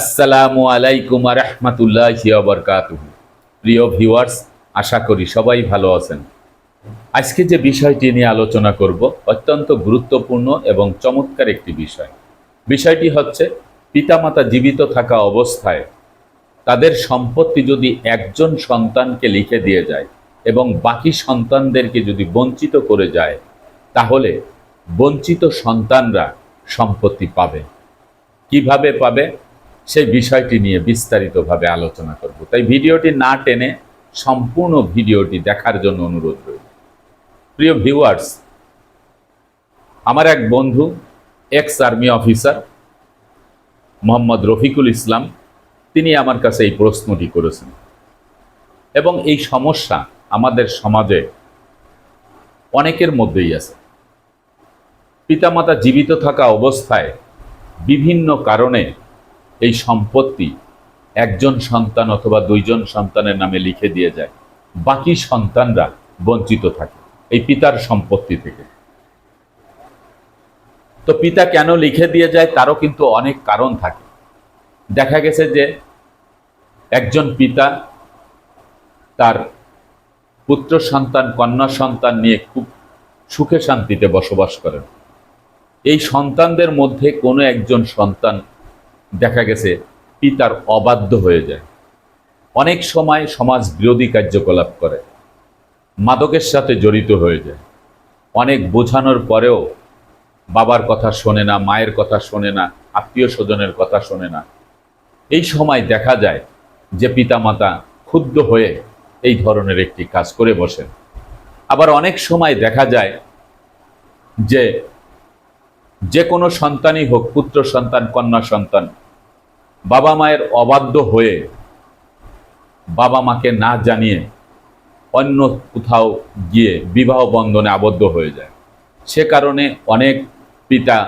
আসসালামু আলাইকুম রহমতুল্লাহ বরকাতুহ। প্রিয় ভিউয়ার্স, আশা করি সবাই ভালো আছেন। আজকে যে বিষয়টি নিয়ে আলোচনা করব অত্যন্ত গুরুত্বপূর্ণ এবং চমৎকার একটি বিষয়। বিষয়টি হচ্ছে, পিতামাতা জীবিত থাকা অবস্থায় তাদের সম্পত্তি যদি একজন সন্তানকে লিখে দিয়ে যায় এবং বাকি সন্তানদেরকে যদি বঞ্চিত করে যায়, তাহলে বঞ্চিত সন্তানরা সম্পত্তি পাবে। কীভাবে পাবে? সেই বিষয়টি নিয়ে বিস্তারিতভাবে আলোচনা করব। তাই ভিডিওটি না টেনে সম্পূর্ণ ভিডিওটি দেখার জন্য অনুরোধ রইল। প্রিয় ভিউয়ার্স, আমার এক বন্ধু ex army officer Mohammad Rafiqul Islam, তিনি আমার কাছে এই প্রশ্নটি করেছেন। এবং এই সমস্যা আমাদের সমাজে অনেকের মধ্যেই আছে। পিতামাতা জীবিত থাকা অবস্থায় বিভিন্ন কারণে এই সম্পত্তি একজন সন্তান অথবা দুইজন সন্তানের নামে লিখে দিয়ে যায়। বাকি সন্তানরা বঞ্চিত থাকে এই পিতার সম্পত্তি থেকে। তো পিতা কেন লিখে দিয়ে যায় তারও কিন্তু অনেক কারণ থাকে। দেখা গেছে যে একজন পিতা তার পুত্র সন্তান, কন্যা সন্তান নিয়ে খুব সুখে শান্তিতে বসবাস করেন। এই সন্তানদের মধ্যে কোনো একজন সন্তান দেখা গেছে, পিতার অবাধ্য হয়ে যায়। অনেক সময় সমাজ বিরোধী কার্যকলাপ করে, মাদকের সাথে জড়িত হয়ে যায়। অনেক বোঝানোর পরেও বাবার কথা শোনে না, মায়ের কথা শোনে না, আত্মীয় স্বজনের কথা শোনে না। এই সময় দেখা যায় যে পিতামাতা ক্ষুব্ধ হয়ে এই ধরনের একটি কাজ করে বসেন। আবার অনেক সময় দেখা যায় যে যে কোনো সন্তানই হোক, পুত্র সন্তান, কন্যা সন্তান বাবা মায়ের অবাধ্য হয়ে বাবা মাকে না জানিয়ে অন্য কোথাও গিয়ে বিবাহ বন্ধনে আবদ্ধ হয়ে যায়। সে কারণে অনেক পিতা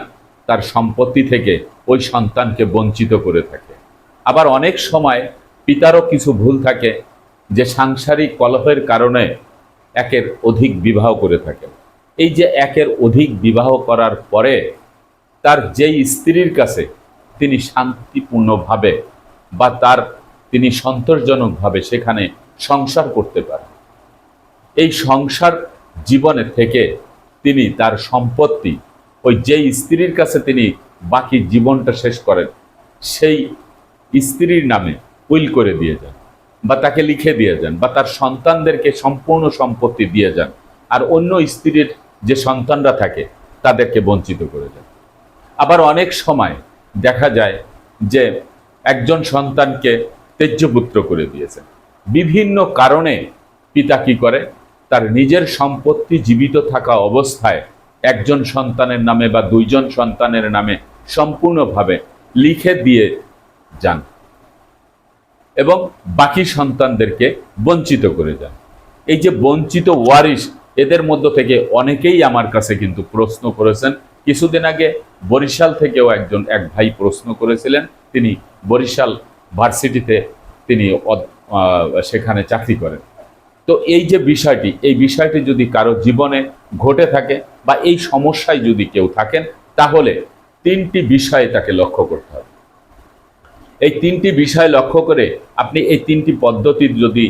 তার সম্পত্তি থেকে ওই সন্তানকে বঞ্চিত করে থাকে। আবার অনেক সময় পিতারও কিছু ভুল থাকে যে সাংসারিক কলহের কারণে একের অধিক বিবাহ করে থাকে এই যে একের অধিক বিবাহ করার পরে তার যেই স্ত্রীর কাছে তিনি শান্তিপূর্ণভাবে বা তার তিনি সন্তোষজনকভাবে সেখানে সংসার করতে পারেন। এই সংসার জীবনে থেকে তিনি তার সম্পত্তি, ওই যেই স্ত্রীর কাছে তিনি বাকি জীবনটা শেষ করেন, সেই স্ত্রীর নামে উইল করে দিয়ে যান বা তাকে লিখে দিয়ে যান বা তার সন্তানদেরকে সম্পূর্ণ সম্পত্তি দিয়ে যান আর অন্য স্ত্রীর যে সন্তানরা থাকে তাদেরকে বঞ্চিত করে যান আবার অনেক সময় দেখা যায় যে একজন সন্তানকে তেজ্যপুত্র করে দিয়েছেন বিভিন্ন কারণে পিতা কি করে? তার নিজের সম্পত্তি জীবিত থাকা অবস্থায় একজন সন্তানের নামে বা দুইজন সন্তানের নামে সম্পূর্ণভাবে লিখে দিয়ে যান এবং বাকি সন্তানদেরকে বঞ্চিত করে যান এই যে বঞ্চিত ওয়ারিশ, এদের মধ্য থেকে অনেকেই আমার কাছে কিন্তু প্রশ্ন করেছেন কিছুদিন আগে বরিশাল থেকেও একজন, এক ভাই প্রশ্ন করেছিলেন। তিনি বরিশাল ভার্সিটিতে তিনি সেখানে চাকরি করেন। তো এই যে বিষয়টি, এই বিষয়টি যদি কারও জীবনে ঘটে থাকে বা এই সমস্যায় যদি কেউ থাকেন, তাহলে তিনটি বিষয়ে তাকে লক্ষ্য করতে হবে। এই তিনটি বিষয় লক্ষ্য করে আপনি এই তিনটি পদ্ধতির যদি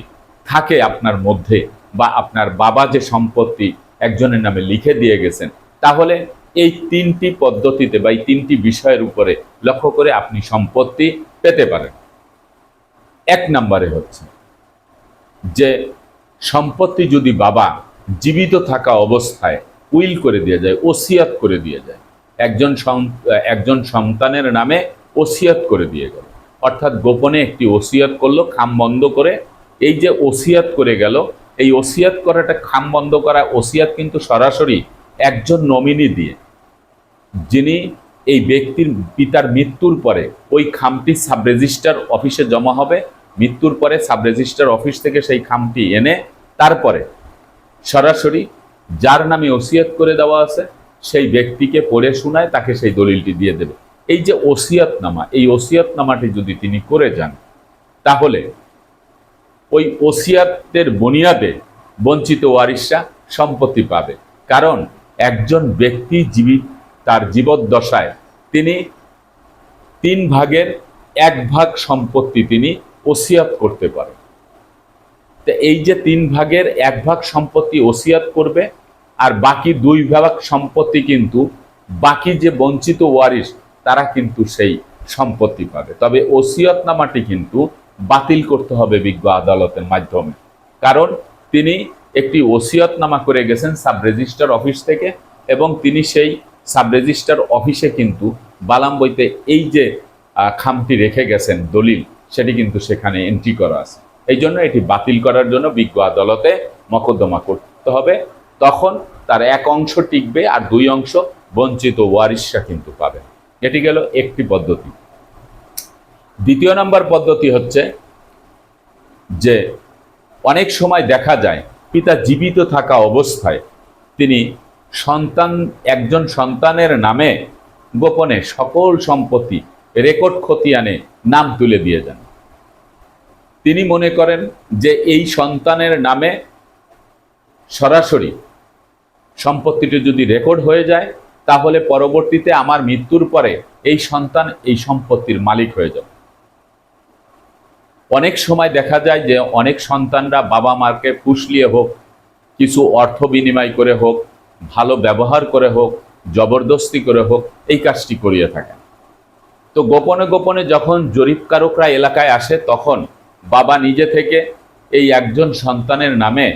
থাকে আপনার মধ্যে বা আপনার বাবা যে সম্পত্তি একজনের নামে লিখে দিয়ে গেছেন, তাহলে এই তিনটি পদ্ধতিতে বা এই তিনটি বিষয়ের উপরে লক্ষ্য করে আপনি সম্পত্তি পেতে পারেন। এক নম্বরে হচ্ছে যে সম্পত্তি যদি বাবা জীবিত থাকা অবস্থায় উইল করে দিয়ে যায়, ওসিয়াত করে দিয়ে যায়, একজন একজন সন্তানের নামে ওসিয়াত করে দিয়ে গেল, অর্থাৎ গোপনে একটি ওসিয়াত করল, খাম বন্ধ করে, এই যে ওসিয়াত করে গেল, এই ওসিয়াত করাটা খাম বন্ধ করা, ওসিয়াত কিন্তু সরাসরি একজন নমিনি দিয়ে যিনি এই ব্যক্তির পিতার মৃত্যুর পরে ওই খামটি সাব রেজিস্টার অফিসে জমা হবে, মৃত্যুর পরে সাব রেজিস্টার অফিস থেকে সেই খামটি এনে তারপরে সরাসরি যার নামে ওসিয়াত করে দেওয়া আছে, সেই ব্যক্তিকে পড়ে শোনায়, তাকে সেই দলিলটি দিয়ে দেবে। এই যে ওসিয়াতনামা, এই ওসিয়াতনামাটি যদি তিনি করে যান, তাহলে ওই ওসিয়াতের বুনিয়াদে বঞ্চিত ওয়ারিসরা সম্পত্তি পাবে। কারণ একজন ব্যক্তি জীবিত তার জীবদ্দশায় তিনি তিন ভাগের এক ভাগ সম্পত্তি তিনি ওসিয়াত করতে পারেন তো এই যে তিন ভাগের এক ভাগ সম্পত্তি ওসিয়াত করবে, আর বাকি দুই ভাগ সম্পত্তি কিন্তু বাকি যে বঞ্চিত ওয়ারিশ, তারা কিন্তু সেই সম্পত্তি পাবে। তবে ওসিয়তনামাটি কিন্তু বাতিল করতে হবে বিজ্ঞ আদালতের মাধ্যমে। কারণ তিনি একটি ওসিয়তনামা করে গেছেন সাব রেজিস্টার অফিস থেকে, এবং তিনি সেই সাব রেজিস্ট্রার অফিসে কিন্তু বালাম বইতে এই যে খামটি রেখে গেছেন দলিল, সেটি কিন্তু সেখানে এন্ট্রি করা আছে। এই জন্য এটি বাতিল করার জন্য বিজ্ঞ আদালতে মকদ্দমা করতে হবে। তখন তার এক অংশ টিকবে আর দুই অংশ বঞ্চিত ওয়ারিশরা কিন্তু পাবে এটি গেল একটি পদ্ধতি। দ্বিতীয় নম্বর পদ্ধতি হচ্ছে যে, অনেক সময় দেখা যায়, পিতা জীবিত থাকা অবস্থায় তিনি সন্তান, একজন সন্তানের নামে গোপনে সকল সম্পত্তি রেকর্ড খতিয়ানে নাম তুলে দিয়ে যান তিনি মনে করেন যে এই সন্তানের নামে সরাসরি সম্পত্তিটি যদি রেকর্ড হয়ে যায়, তাহলে পরবর্তীতে আমার মৃত্যুর পরে এই সন্তান এই সম্পত্তির মালিক হয়ে যাবে। অনেক সময় দেখা যায় যে অনেক সন্তানরা বাবা মাকে ফুসলিয়ে হোক, কিছু অর্থ বিনিময় করে হোক ভালো ব্যবহার করে হোক, জবরদস্তি করে হোক, এই কাজটি করিয়ে থাকেন। তো গোপনে গোপনে যখন জরিপকারকরা এলাকায় আসে, তখন বাবা নিজে থেকে এই একজন সন্তানের নামে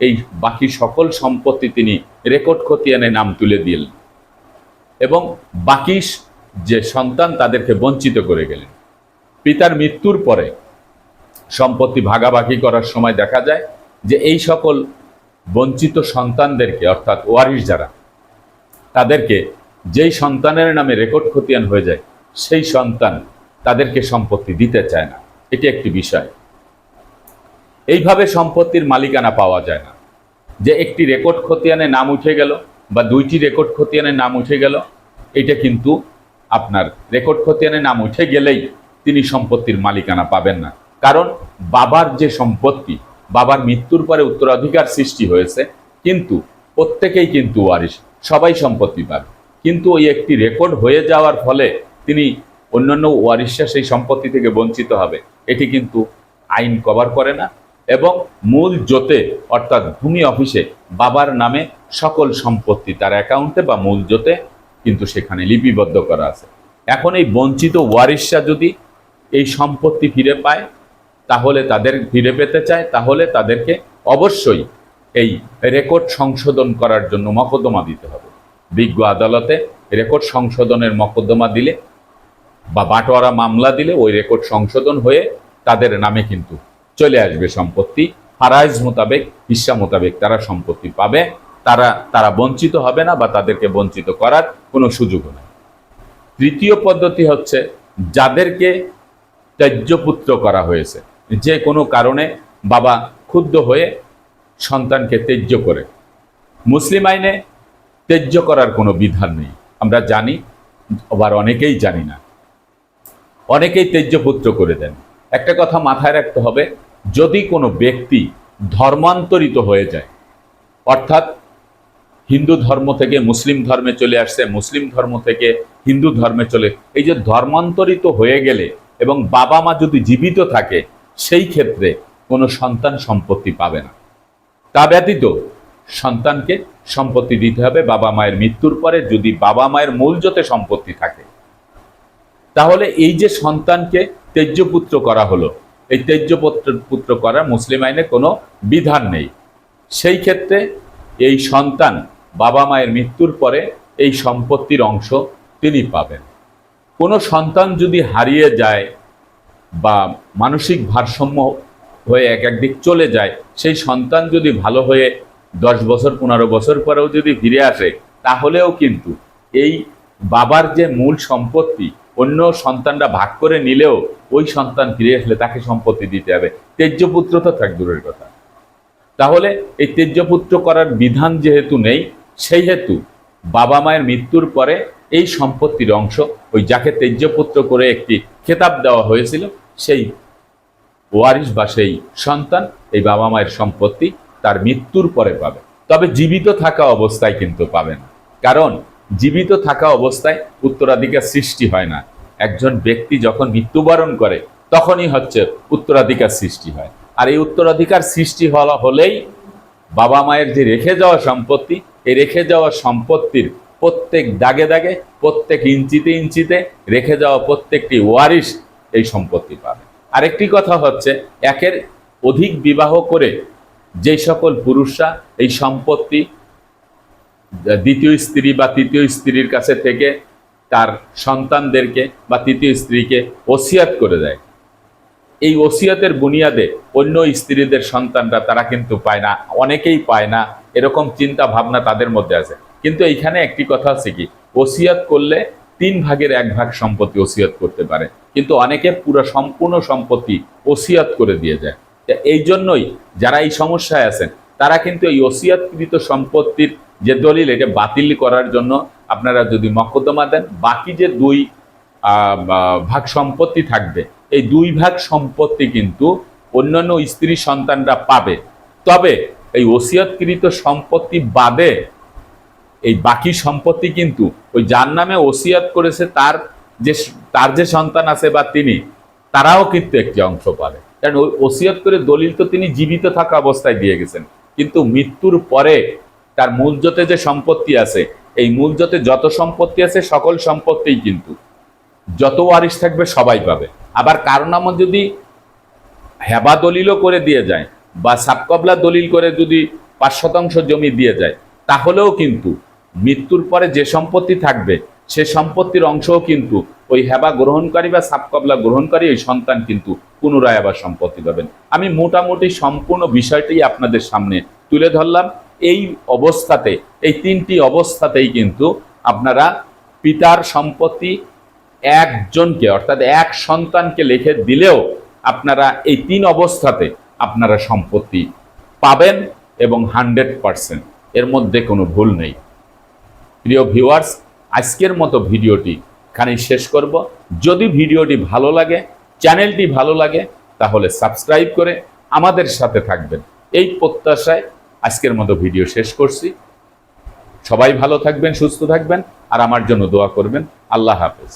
এই বাকি সকল সম্পত্তি তিনি রেকর্ড খতিয়ানে নাম তুলে দিলেন এবং বাকি যে সন্তান তাদেরকে বঞ্চিত করে গেলেন। পিতার মৃত্যুর পরে সম্পত্তি ভাগাভাগি করার সময় দেখা যায় যে এই সকল বঞ্চিত সন্তানদেরকে, অর্থাৎ ওয়ারিশ যারা, তাদেরকে যেই সন্তানের নামে রেকর্ড খতিয়ান হয়ে যায়, সেই সন্তান তাদেরকে সম্পত্তি দিতে চায় না। এটি একটি বিষয়। এইভাবে সম্পত্তির মালিকানা পাওয়া যায় না। যে একটি রেকর্ড খতিয়ানে নাম উঠে গেল বা দুইটি রেকর্ড খতিয়ানে নাম উঠে গেল, এটা কিন্তু আপনার রেকর্ড খতিয়ানে নাম উঠে গেলেই তিনি সম্পত্তির মালিকানা পাবেন না। কারণ বাবার যে সম্পত্তি বাবার মৃত্যুর পরে উত্তরাধিকার সৃষ্টি হয়েছে, কিন্তু প্রত্যেকেই কিন্তু ওয়ারিশ, সবাই সম্পত্তি পাবে। কিন্তু ওই একটি রেকর্ড হয়ে যাওয়ার ফলে তিনি অন্যান্য ওয়ারিশরা সেই সম্পত্তি থেকে বঞ্চিত হবে, এটি কিন্তু আইন কভার করে না এবং মূল জোতে অর্থাৎ ভূমি অফিসে বাবার নামে সকল সম্পত্তি তার অ্যাকাউন্টে বা মূল জোতে কিন্তু সেখানে লিপিবদ্ধ করা আছে। এখন এই বঞ্চিত ওয়ারিশরা যদি এই সম্পত্তি ফিরে পায় তাহলে তাদের ফিরে পেতে চায়, তাহলে তাদেরকে অবশ্যই এই রেকর্ড সংশোধন করার জন্য মকদ্দমা দিতে হবে। বিজ্ঞ আদালতে রেকর্ড সংশোধনের মকদ্দমা দিলে বা বাটোয়ারা মামলা দিলে ওই রেকর্ড সংশোধন হয়ে তাদের নামে কিন্তু চলে আসবে সম্পত্তি। ফারাইজ মোতাবেক হিসা মোতাবেক তারা সম্পত্তি পাবে। তারা তারা বঞ্চিত হবে না বা তাদেরকে বঞ্চিত করার কোনো সুযোগ নেই। তৃতীয় পদ্ধতি হচ্ছে যাদেরকে ত্যায্যপুত্র করা হয়েছে। যে কোনো কারণে বাবা ক্ষুব্ধ হয়ে সন্তানকে ত্যায্য করে। মুসলিম আইনে ত্যায্য করার কোনো বিধান নেই। আমরা জানি, আবার অনেকেই জানি না। অনেকেই ত্যায্যপুত্র করে দেন। একটা কথা মাথায় রাখতে হবে, যদি কোনো ব্যক্তি ধর্মান্তরিত হয়ে যায়, অর্থাৎ হিন্দু ধর্ম থেকে মুসলিম ধর্মে চলে আসছে, মুসলিম ধর্ম থেকে হিন্দু ধর্মে চলে, এই যে ধর্মান্তরিত হয়ে গেলে এবং বাবা মা যদি জীবিত থাকে সেই ক্ষেত্রে কোনো সন্তান সম্পত্তি পাবে না। তা ব্যতীত সন্তানকে সম্পত্তি দিতে হবে বাবা মায়ের মৃত্যুর পরে যদি বাবা মায়ের মূল জোতে সম্পত্তি থাকে। তাহলে এই যে সন্তানকে তেজ্যপুত্র করা হলো, এই তেজ্যপুত্র পুত্র করার মুসলিম আইনে কোনো বিধান নেই। সেই ক্ষেত্রে এই সন্তান বাবা মায়ের মৃত্যুর পরে এই সম্পত্তির অংশ তিনি পাবেন। কোনো সন্তান যদি হারিয়ে যায় বা মানসিক ভারসাম্য হয়ে এক একদিক চলে যায়, সেই সন্তান যদি ভালো হয়ে দশ বছর, পনেরো বছর পরেও যদি ফিরে আসে, তাহলেও কিন্তু এই বাবার যে মূল সম্পত্তি, অন্য সন্তানরা ভাগ করে নিলেও ওই সন্তান ফিরে আসলে তাকে সম্পত্তি দিতে হবে। তেজ্যপুত্র তো থাক, দূরের কথা। তাহলে এই তেজ্যপুত্র করার বিধান যেহেতু নেই, সেই হেতু বাবা মায়ের মৃত্যুর পরে এই সম্পত্তির অংশ, ওই যাকে তেজ্যপুত্র করে একটি খেতাব দেওয়া হয়েছিল, সেই ওয়ারিশ বা সেই সন্তান এই বাবা মায়ের সম্পত্তি তার মৃত্যুর পরে পাবে। তবে জীবিত থাকা অবস্থায় কিন্তু পাবে না। কারণ জীবিত থাকা অবস্থায় উত্তরাধিকার সৃষ্টি হয় না। একজন ব্যক্তি যখন মৃত্যুবরণ করে, তখনই হচ্ছে উত্তরাধিকার সৃষ্টি হয়। আর এই উত্তরাধিকার সৃষ্টি হওয়া হলেই বাবা মায়ের যে রেখে যাওয়া সম্পত্তি এই রেখে যাওয়া সম্পত্তির প্রত্যেক দাগে দাগে, প্রত্যেক ইঞ্চিতে ইঞ্চিতে রেখে যাওয়া প্রত্যেকটি ওয়ারিশ এই সম্পত্তি পাবে। আরেকটি কথা হচ্ছে, একের অধিক বিবাহ করে যে সকল পুরুষরা এই সম্পত্তি দ্বিতীয় স্ত্রী বা তৃতীয় স্ত্রীর কাছে থেকে তার সন্তানদেরকে বা তৃতীয় স্ত্রীকে ওসিয়াত করে দেয়। এই ওসিয়াতের বুনিয়াদে অন্য স্ত্রীদের সন্তানরা তারা কিন্তু পায় না, অনেকেই পায় না, এরকম চিন্তা ভাবনা তাদের মধ্যে আছে। কিন্তু এইখানে একটি কথা আছে কি, ওসিয়াত করলে তিন ভাগের এক ভাগ সম্পত্তি ওসিয়াত করতে পারে, কিন্তু অনেকে পুরো সম্পূর্ণ সম্পত্তি ওসিয়াত করে দিয়ে যায়। এই জন্যই যারা এই সমস্যায় আছেন, তারা কিন্তু এই ওসিয়াতকৃত সম্পত্তির যে দলিল, এটা বাতিল করার জন্য আপনারা যদি মকদ্দমা দেন, বাকি যে দুই ভাগ সম্পত্তি থাকবে এই দুই ভাগ সম্পত্তি কিন্তু অন্যান্য স্ত্রী সন্তানরা পাবে। তবে এই ওসিয়তকৃত সম্পত্তি বাদে এই বাকি সম্পত্তি কিন্তু ওই যার নামে ওসিয়াত করেছে তার যে তার যে সন্তান আছে বা তিনি, তারাও কিন্তু একটি অংশ পাবে। কারণ ওই ওসিয়াত করে দলিল তো তিনি জীবিত থাকা অবস্থায় দিয়ে গেছেন। কিন্তু মৃত্যুর পরে তার মূলজতে যে সম্পত্তি আছে, এই মূলজতে যত সম্পত্তি আছে সকল সম্পত্তিই কিন্তু, যত ওয়ারিশ থাকবে সবাই পাবে। আবার কারও নামও যদি হেবা দলিলও করে দিয়ে যায় বা সাবকবলা দলিল করে যদি পাঁচ শতাংশ জমি দিয়ে যায়, তাহলেও কিন্তু মৃত্যুর পরে যে সম্পত্তি থাকবে, সে সম্পত্তির অংশও কিন্তু ওই হেবা গ্রহণকারী বা সাবকবলা গ্রহণকারী ওই সন্তান কিন্তু পুনরায় আবার সম্পত্তি পাবেন। আমি মোটামুটি সম্পূর্ণ বিষয়টি আপনাদের সামনে তুলে ধরলাম। এই অবস্থাতে, এই তিনটি অবস্থাতেই কিন্তু আপনারা পিতার সম্পত্তি একজনকে, অর্থাৎ এক সন্তানকে লিখে দিলেও আপনারা এই তিন অবস্থাতে আপনারা সম্পত্তি পাবেন এবং হান্ড্রেড পারসেন্ট। এর মধ্যে কোনো ভুল নেই। প্রিয় ভিউয়ার্স, আজকের মতো ভিডিওটি এখানে শেষ করব। যদি ভিডিওটি ভালো লাগে, চ্যানেলটি ভালো লাগে, তাহলে সাবস্ক্রাইব করে আমাদের সাথে থাকবেন। এই প্রত্যাশায় আজকের মতো ভিডিও শেষ করছি। সবাই ভালো থাকবেন, সুস্থ থাকবেন, আর আমার জন্য দোয়া করবেন। আল্লাহ হাফেজ।